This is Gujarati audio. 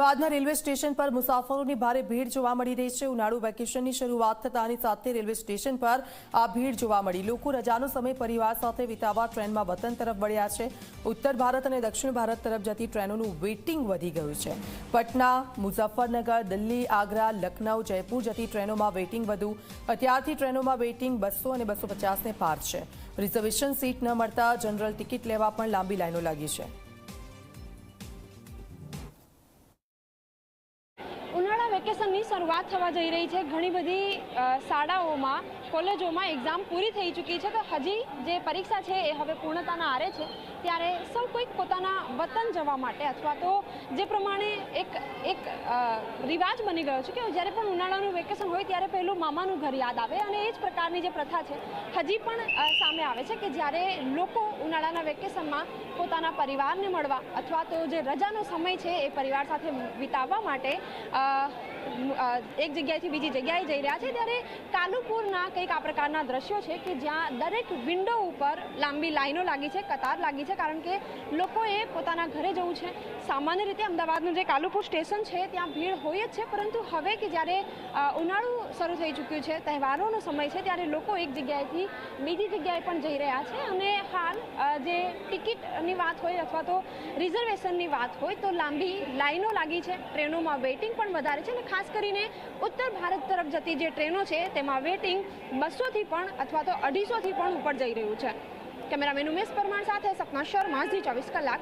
અમદાવાદના રેલવે સ્ટેશન પર મુસાફરોની ભારે ભીડ જોવા મળી રહી છે. ઉનાળુ વેકેશનની શરૂઆત થતાની સાથે રેલવે સ્ટેશન પર આ ભીડ જોવા મળી. લોકો રજાનો સમય પરિવાર સાથે વિતાવવા ટ્રેનમાં વતન તરફ વળ્યા છે. ઉત્તર ભારત અને દક્ષિણ ભારત તરફ જતી ટ્રેનોનું વેઇટિંગ વધી ગયું છે. પટના, મુઝફ્ફરનગર, દિલ્હી, આગ્રા, લખનઉ, જયપુર જતી ટ્રેનોમાં વેઇટિંગ વધુ. અત્યારથી ટ્રેનોમાં વેઇટિંગ બસો અને બસો પચાસને પાર છે. રિઝર્વેશન સીટ ન મળતા જનરલ ટિકિટ લેવા પણ લાંબી લાઈનો લાગી છે. વેકેશનની શરૂઆત થવા જઈ રહી છે. ઘણી બધી શાળાઓમાં, કોલેજોમાં એક્ઝામ પૂરી થઈ ચૂકી છે. તો હજી જે પરીક્ષા છે એ હવે પૂર્ણતાના આરે છે. ત્યારે સૌ કોઈક પોતાના વતન જવા માટે અથવા તો જે પ્રમાણે એક એક રિવાજ બની ગયો છે કે જ્યારે પણ ઉનાળાનું વેકેશન હોય ત્યારે પહેલું મામાનું ઘર યાદ આવે અને એ જ પ્રકારની જે પ્રથા છે, હજી પણ સામે આવે છે કે જ્યારે લોકો ઉનાળાના વેકેશનમાં પોતાના પરિવારને મળવા અથવા તો જે રજાનો સમય છે એ પરિવાર સાથે વિતાવવા માટે એક જગ્યાએથી બીજી જગ્યાએ જઈ રહ્યા છે ત્યારે કાલુપુરના કંઈક આ પ્રકારના દ્રશ્યો છે કે જ્યાં દરેક વિન્ડો ઉપર લાંબી લાઈનો લાગી છે, કતાર લાગી છે કારણ કે લોકોએ પોતાના ઘરે જવું છે. સામાન્ય રીતે અમદાવાદનું જે કાલુપુર સ્ટેશન છે ત્યાં ભીડ હોય જ છે, પરંતુ હવે કે જ્યારે ઉનાળું શરૂ થઈ ચૂક્યું છે, તહેવારોનો સમય છે, ત્યારે લોકો એક જગ્યાએથી બીજી જગ્યાએ પણ જઈ રહ્યા છે અને હાલ જે ટિકિટની વાત હોય અથવા તો રિઝર્વેશનની વાત હોય તો લાંબી લાઈનો લાગી છે, ટ્રેનોમાં વેઇટિંગ પણ વધારે છે અને ખાસ કરીને ઉત્તર ભારત તરફ જતી જે ટ્રેનો છે, તેમાં વેટિંગ બસોથી પણ અથવા તો અઢીસોથી પણ ઉપર જઈ રહ્યું છે. કેમેરામેન ઉમેશ પરમાર સાથે સપના શર્મા, ઝી ચોવીસ કલાક